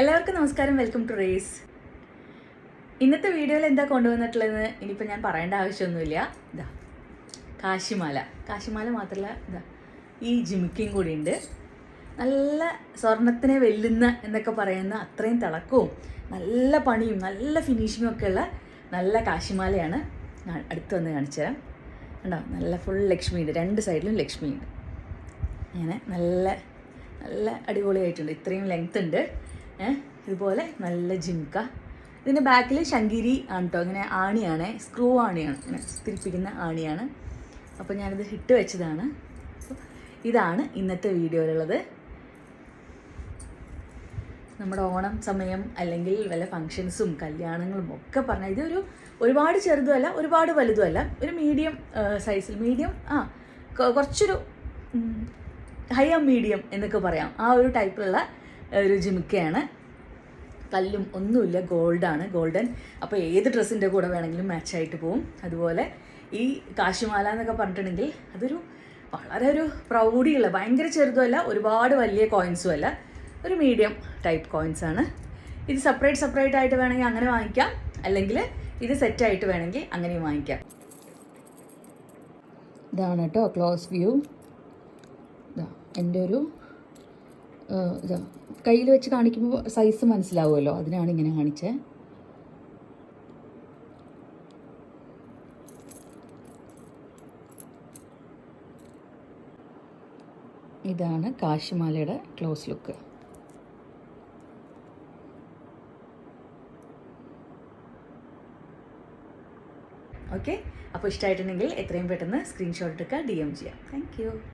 എല്ലാവർക്കും നമസ്കാരം. Welcome to raise ഇന്നത്തെ വീഡിയോയിൽ എന്താ കൊണ്ടുവന്നിട്ടുള്ളത് ഇനിയിപ്പോൾ ഞാൻ പറയേണ്ട ആവശ്യമൊന്നുമില്ല. ഇതാ കാശിമാല. കാശിമാല മാത്രമല്ല ഇതാ ഈ ജിമിക്കയും കൂടി ഉണ്ട് നല്ല സ്വർണത്തിനെ വെല്ലുന്ന എന്നൊക്കെ പറയുന്ന അത്രയും തിളക്കവും നല്ല പണിയും നല്ല ഫിനിഷിങ്ങും ഒക്കെ ഉള്ള നല്ല കാശിമാലയാണ് അടുത്ത് വന്ന് കാണിച്ചു തരാം. കണ്ടോ? നല്ല ഫുൾ ലക്ഷ്മിയുണ്ട്. രണ്ട് സൈഡിലും ലക്ഷ്മിയുണ്ട്. അങ്ങനെ നല്ല നല്ല അടിപൊളിയായിട്ടുണ്ട്. ഇത്രയും ലെങ്ത് ഉണ്ട്. ഇതുപോലെ നല്ല ജിൻക ഇതിന്റെ ബാക്കിൽ ശങ്കിരി ആണ് കേട്ടോ ഇങ്ങനെ ആണിയാണ്. സ്ക്രൂ ആണിയാണ്. ഇങ്ങനെ തിരിപ്പിക്കുന്ന ആണിയാണ്. അപ്പോൾ ഞാനിത് ഇട്ട് വെച്ചതാണ്. ഇതാണ് ഇന്നത്തെ വീഡിയോയിലുള്ളത്. നമ്മുടെ ഓണം സമയം അല്ലെങ്കിൽ വല്ല ഫങ്ഷൻസും കല്യാണങ്ങളും ഒക്കെ പറഞ്ഞാൽ ഇതൊരു ഒരുപാട് ചെറുതുമല്ല ഒരുപാട് വലുതുമല്ല. ഒരു മീഡിയം സൈസിൽ മീഡിയം ആ കുറച്ചൊരു ഹൈ ആ മീഡിയം എന്നൊക്കെ പറയാം. ആ ഒരു ടൈപ്പിലുള്ള ഒരു ജിമിക്കയാണ്. കല്ലും ഒന്നുമില്ല ഗോൾഡാണ് ഗോൾഡൻ. അപ്പോൾ ഏത് ഡ്രസ്സിന്റെ കൂടെ വേണമെങ്കിലും മാച്ചായിട്ട് പോവും. അതുപോലെ ഈ കാശിമാല എന്നൊക്കെ പറഞ്ഞിട്ടുണ്ടെങ്കിൽ അതൊരു വളരെ ഒരു പ്രൗഢിയുള്ള ഭയങ്കര ചെറുതുമല്ല ഒരുപാട് വലിയ കോയിൻസും അല്ല. ഒരു മീഡിയം ടൈപ്പ് കോയിൻസ് ആണ്. ഇത് സെപ്പറേറ്റ് സെപ്പറേറ്റ് ആയിട്ട് വേണമെങ്കിൽ അങ്ങനെ വാങ്ങിക്കാം. അല്ലെങ്കിൽ ഇത് സെറ്റായിട്ട് വേണമെങ്കിൽ അങ്ങനെയും വാങ്ങിക്കാം. ഇതാണ് കേട്ടോ ക്ലോസ് വ്യൂ എന്റെ ഒരു ഇതാ. കയ്യിൽ വെച്ച് കാണിക്കുമ്പോൾ സൈസ് മനസ്സിലാവുമല്ലോ. അതിനാണ് ഇങ്ങനെ കാണിച്ചത് ഇതാണ് കാശിമാലയുടെ ക്ലോസ് ലുക്ക് ഓക്കെ അപ്പോൾ ഇഷ്ടമായിട്ടുണ്ടെങ്കിൽ എത്രയും പെട്ടെന്ന് സ്ക്രീൻഷോട്ട് എടുക്കുക ഡി എം ചെയ്യാം. താങ്ക്